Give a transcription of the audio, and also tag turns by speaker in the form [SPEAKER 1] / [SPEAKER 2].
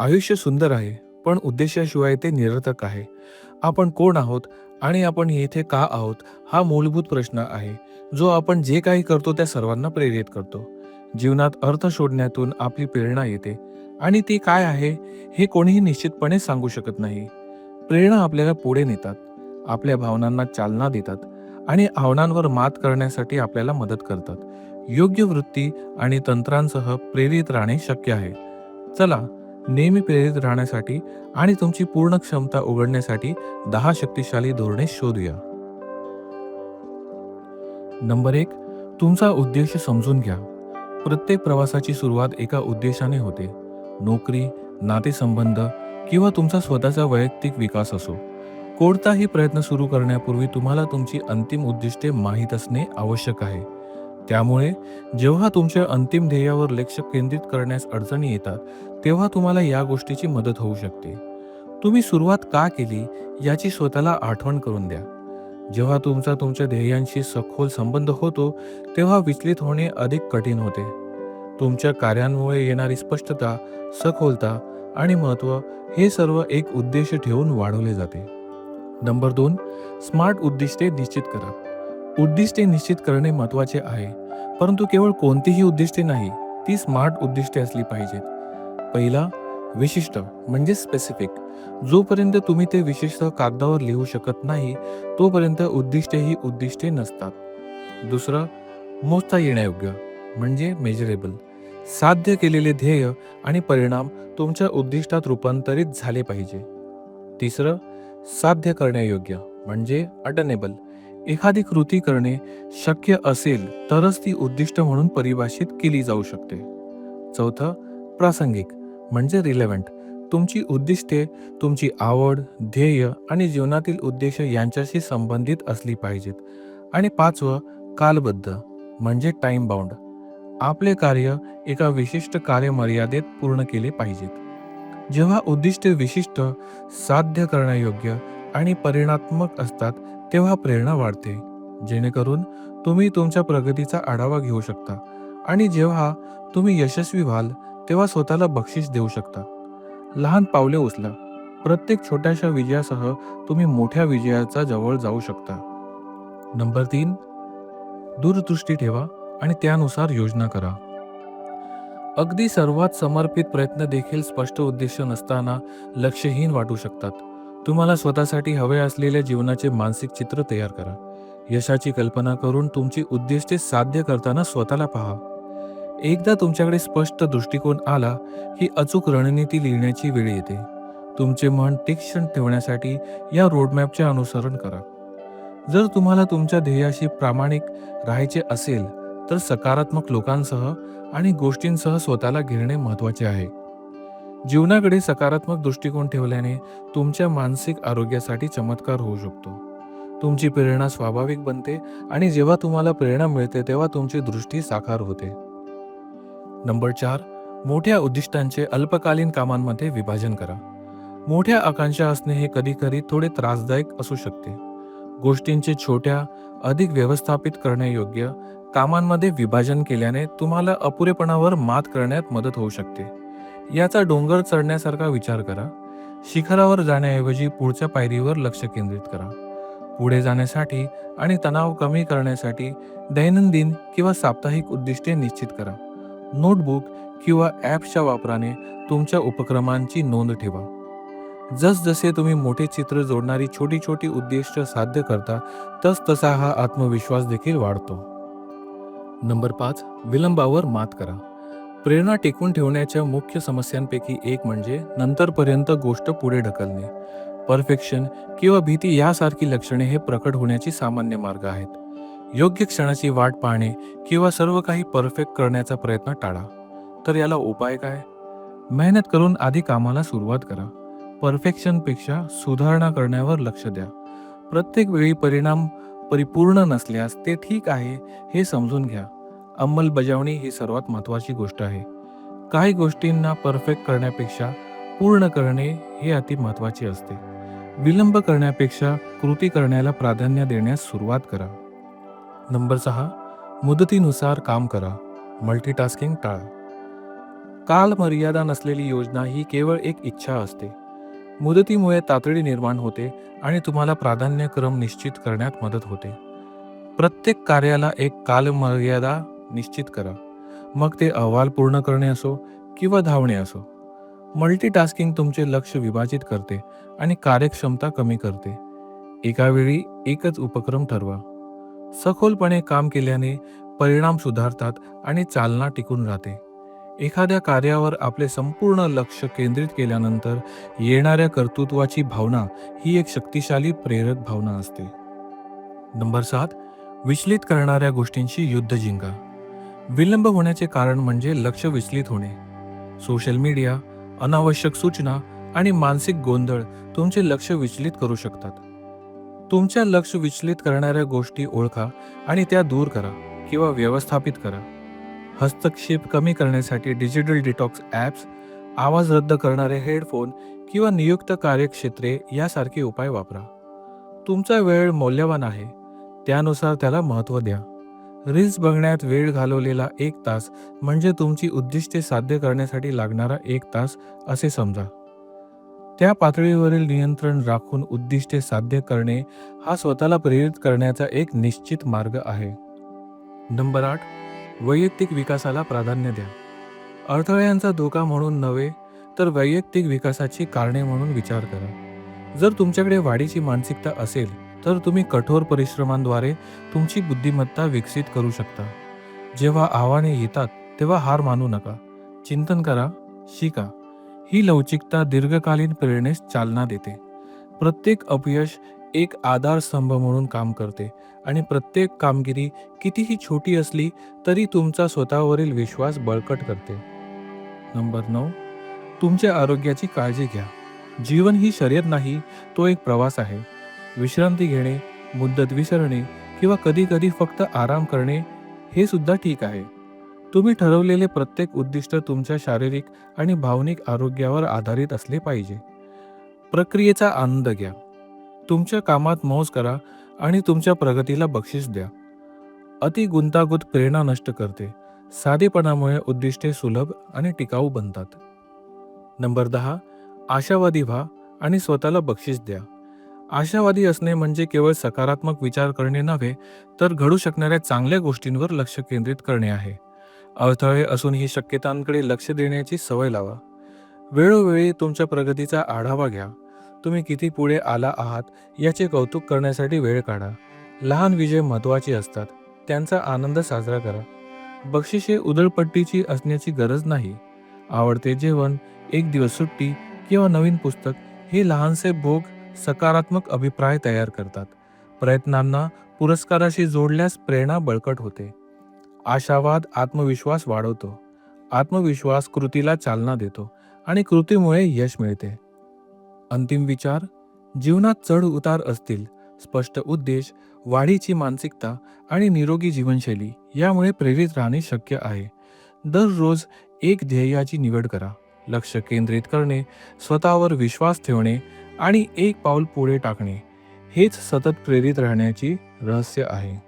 [SPEAKER 1] आयुष्य सुंदर आहे पण उद्देशाशिवाय ते निरर्थक आहे. आपण कोण आहोत आणि आपण येथे का आहोत हा मूलभूत प्रश्न आहे जो आपण जे काही करतो त्या सर्वांना प्रेरित करतो. जीवनात अर्थ शोधण्यातून आपली प्रेरणा येते आणि ती काय आहे हे कोणीही निश्चितपणे सांगू शकत नाही. प्रेरणा आपल्याला पुढे नेतात आपल्या भावनांना चालना देतात आणि आव्हानांवर मात करण्यासाठी आपल्याला मदत करतात. योग्य वृत्ती आणि तंत्रांसह प्रेरित राहणे शक्य आहे. चला नेहमी प्रेरित राहण्यासाठी आणि तुमची पूर्ण क्षमता उघडण्यासाठी दहा शक्तिशाली धोरणे शोधूया. नंबर एक तुमचा उद्देश समजून घ्या. प्रत्येक प्रवासाची सुरुवात एका उद्देशाने होते. नोकरी नातेसंबंध किंवा तुमचा स्वतःचा वैयक्तिक विकास असो. कोणताही प्रयत्न सुरू करण्यापूर्वी तुम्हाला तुमची अंतिम उद्दिष्टे माहीत असणे आवश्यक आहे. त्यामुळे जेव्हा तुमच्या अंतिम ध्येयावर लक्ष केंद्रित करण्यास अडचणी येतात तेव्हा तुम्हाला या गोष्टीची मदत होऊ शकते. तुम्ही सुरुवात का केली याची स्वतःला आठवण करून द्या. जेव्हा तुमचा तुमच्या ध्येयांशी सखोल संबंध होतो तेव्हा विचलित होणे अधिक कठीण होते. तुमच्या कार्यांमुळे येणारी स्पष्टता सखोलता आणि महत्त्व हे सर्व एक उद्देश ठेवून वाढवले जाते. नंबर दोन स्मार्ट उद्दिष्टे निश्चित करा. उद्दिष्टे निश्चित करणे महत्त्वाचे आहे. परंतु केवळ कोणतीही उद्दिष्टे नाही ती स्मार्ट उद्दिष्टे असली पाहिजेत. पहिला विशिष्ट म्हणजे स्पेसिफिक जोपर्यंत तुम्ही ते विशिष्ट कागदावर लिहू शकत नाही तोपर्यंत उद्दिष्टे ही उद्दिष्टे नसतात. दुसरं मोजता येण्यायोग्य म्हणजे मेजरेबल साध्य केलेले ध्येय आणि परिणाम तुमच्या उद्दिष्टात रूपांतरित झाले पाहिजे. तिसरं साध्य करण्यायोग्य म्हणजे अटनेबल. एखादी कृती करणे शक्य असेल तरच ती उद्दिष्ट म्हणून परिभाषित केली जाऊ शकते. चौथं प्रासंगिक म्हणजे रिलेव्हंट तुमची उद्दिष्टे तुमची आवड ध्येय आणि जीवनातील उद्देश यांच्याशी संबंधित असली पाहिजेत. आणि पाचवं कालबद्ध म्हणजे टाइम बाउंड आपले कार्य एका विशिष्ट कार्यमर्यादेत पूर्ण केले पाहिजेत. जेव्हा उद्दिष्टे विशिष्ट साध्य करण्यायोग्य आणि परिणात्मक असतात तेव्हा प्रेरणा वाढते. जेणेकरून तुम्ही तुमच्या प्रगतीचा आढावा घेऊ शकता आणि जेव्हा तुम्ही यशस्वी व्हाल तेव्हा स्वतःला बक्षीस देऊ शकता. लहान पावले उचला. प्रत्येक छोट्याशा विजयासह तुम्ही मोठ्या विजयाचा जवळ जाऊ शकता. नंबर तीन दूरदृष्टी ठेवा आणि त्यानुसार योजना करा. अगदी सर्वात समर्पित प्रयत्न देखील स्पष्ट उद्देश नसताना लक्षहीन वाटू शकतात. तुम्हाला स्वतःसाठी हवे असलेल्या जीवनाचे मानसिक चित्र तयार करा. यशाची कल्पना करून तुमची उद्दिष्टे साध्य करताना स्वतःला पहा. एकदा तुमच्याकडे स्पष्ट दृष्टिकोन आला ही अचूक रणनीती लिहिण्याची वेळ येते. तुमचे मन तीक्ष्ण ठेवण्यासाठी या रोडमॅपचे अनुसरण करा. जर तुम्हाला तुमच्या ध्येयाशी प्रामाणिक राहायचे असेल तर सकारात्मक लोकांसह आणि गोष्टींसह स्वतःला घेरणे महत्त्वाचे आहे. जीवनाकडे सकारात्मक दृष्टिकोन ठेवल्याने तुमच्या मानसिक आरोग्यासाठी चमत्कार होऊ शकतो. तुमची प्रेरणा स्वाभाविक बनते आणि जेव्हा तुम्हाला प्रेरणा मिळते तेव्हा तुमची दृष्टी साकार होते. नंबर चार मोठ्या उद्दिष्टांचे अल्पकालीन कामांमध्ये विभाजन करा. मोठ्या आकांक्षा असणे हे कधी कधी थोडे त्रासदायक असू शकते. गोष्टींचे छोट्या अधिक व्यवस्थापित करण्यायोग्य कामांमध्ये विभाजन केल्याने तुम्हाला अपुरेपणावर मात करण्यात मदत होऊ शकते. याचा डोंगर चढण्यासारखा विचार करा. शिखरावर जाण्याऐवजी पुढच्या पायरीवर लक्ष केंद्रित करा. पुढे जाण्यासाठी आणि तणाव कमी करण्यासाठी दैनंदिन किंवा साप्ताहिक उद्दिष्टे निश्चित करा. नोटबुक किंवा ॲप्सच्या वापराने तुमच्या उपक्रमांची नोंद ठेवा. जसजसे तुम्ही मोठे चित्र जोडणारी छोटी छोटी उद्दिष्ट साध्य करता तस तसा हा आत्मविश्वास देखील वाढतो. नंबर पाच विलंबावर मात करा. प्रेरणा टिकून ठेवण्याच्या मुख्य समस्यांपैकी एक म्हणजे नंतरपर्यंत गोष्ट पुढे ढकलणे. परफेक्शन किंवा भीती यासारखी लक्षणे हे प्रकट होण्याची सामान्य मार्ग आहेत. योग्य क्षणाची वाट पाहणे किंवा सर्व काही परफेक्ट करण्याचा प्रयत्न टाळा. तर याला उपाय काय? मेहनत करून आधी कामाला सुरुवात करा. परफेक्शनपेक्षा सुधारणा करण्यावर लक्ष द्या. प्रत्येक वेळी परिणाम परिपूर्ण नसल्यास ते ठीक आहे हे समजून घ्या. अंमलबजावणी ही सर्वात महत्त्वाची गोष्ट आहे. काही गोष्टींना परफेक्ट करण्यापेक्षा पूर्ण करणे हे अति महत्त्वाचे असते. विलंब करण्यापेक्षा कृती करण्याला प्राधान्य देण्यास सुरुवात करा. नंबर सहा मुदतीनुसार काम करा. मल्टीटास्किंग टाळा. काल मर्यादा नसलेली योजना ही केवळ एक इच्छा असते. मुदतीमुळे तातडी निर्माण होते आणि तुम्हाला प्राधान्यक्रम निश्चित करण्यात मदत होते. प्रत्येक कार्याला एक कालमर्यादा निश्चित करा. मग ते अहवाल पूर्ण करणे असो किंवा धावणे असो. मल्टीटास्किंग तुमचे लक्ष विभाजित करते आणि कार्यक्षमता कमी करते. एकावेळी एकच उपक्रम ठरवा. सखोलपणे काम केल्याने परिणाम सुधारतात आणि चालना टिकून राहते. एखाद्या कार्यावर आपले संपूर्ण लक्ष केंद्रित केल्यानंतर येणाऱ्या कर्तृत्वाची भावना ही एक शक्तिशाली प्रेरक भावना असते. नंबर सात विचलित करणाऱ्या गोष्टींशी युद्ध जिंका. विलंब होण्याचे कारण म्हणजे लक्ष विचलित होणे. सोशल मीडिया अनावश्यक सूचना आणि मानसिक गोंधळ तुमचे लक्ष विचलित करू शकतात. तुमच्या लक्ष विचलित करणाऱ्या गोष्टी ओळखा आणि त्या दूर करा किंवा व्यवस्थापित करा. हस्तक्षेप कमी करण्यासाठी डिजिटल डिटॉक्स ॲप्स आवाज रद्द करणारे हेडफोन किंवा नियुक्त कार्यक्षेत्रे यासारखे उपाय वापरा. तुमचा वेळ मौल्यवान आहे. त्यानुसार त्याला महत्त्व द्या. रील्स बघण्यात वेळ घालवलेला एक तास म्हणजे तुमची उद्दिष्टे साध्य करण्यासाठी लागणारा एक तास असे समजा. त्या पातळीवरील नियंत्रण राखून उद्दिष्टे साध्य करणे हा स्वतःला प्रेरित करण्याचा एक निश्चित मार्ग आहे. नंबर आठ वैयक्तिक विकासाला प्राधान्य द्या. अडथळ्यांचा धोका म्हणून नव्हे तर वैयक्तिक विकासाची कारणे म्हणून विचार करा. जर तुमच्याकडे वाढीची मानसिकता असेल तर तुम्ही कठोर परिश्रमांद्वारे तुमची बुद्धिमत्ता विकसित करू शकता. जेव्हा आव्हाने येतात तेव्हा हार मानू नका. चिंतन करा शिका. ही लवचिकता दीर्घकालीन प्रेरणेस चालना देते. प्रत्येक अपयश एक आधारस्तंभ म्हणून काम करते आणि प्रत्येक कामगिरी कितीही छोटी असली तरी तुमचा स्वतःवरील विश्वास बळकट करते. नंबर नऊ. तुमच्या आरोग्याची काळजी घ्या. जीवन ही शर्यत नाही तो एक प्रवास आहे. विश्रांती घेणे मुद्दत विसरणे किंवा कधीकधी फक्त आराम करणे हे सुद्धा ठीक आहे. तुम्ही ठरवलेले प्रत्येक उद्दिष्ट तुमच्या शारीरिक आणि भावनिक आरोग्यावर आधारित असले पाहिजे. प्रक्रियेचा आनंद घ्या. तुमच्या कामात मौज करा आणि तुमच्या प्रगतीला बक्षीस द्या. अति गुंतागुंत प्रेरणा नष्ट करते. साधेपणामुळे उद्दिष्टे सुलभ आणि टिकाऊ बनतात. नंबर दहा. आशावादी व्हा आणि स्वतःला बक्षीस द्या. आशावादी असणे म्हणजे केवळ सकारात्मक विचार करणे नव्हे तर घडू शकणाऱ्या चांगल्या गोष्टींवर लक्ष केंद्रित करणे आहे. अडथळे असूनही शक्यतांकडे लक्ष देण्याची सवय लावा. वेळोवेळी तुमच्या प्रगतीचा आढावा घ्या. तुम्ही किती पुढे आला आहात याचे कौतुक करण्यासाठी वेळ काढा. लहान विजय महत्त्वाचे असतात. त्यांचा आनंद साजरा करा. बक्षिसे उदळपट्टीची असण्याची गरज नाही. आवडते जेवण एक दिवस सुट्टी किंवा नवीन पुस्तक हे लहानसे भोग सकारात्मक अभिप्राय तयार करतात. प्रयत्नांना पुरस्काराशी जोडल्यास प्रेरणा बळकट होते. आशावाद आत्मविश्वास वाढवतो. आत्मविश्वास कृतीला चालना देतो आणि कृतीमुळे यश मिळते. अंतिम विचार जीवनात चढ उतार असतील स्पष्ट उद्देश वाढीची मानसिकता आणि निरोगी जीवनशैली यामुळे प्रेरित राहणे शक्य आहे. दररोज एक ध्येयाची निवड करा. लक्ष केंद्रित करणे स्वतःवर विश्वास ठेवणे आणि एक पाऊल पुढे टाकणे हेच सतत प्रेरित राहण्याची रहस्य आहे.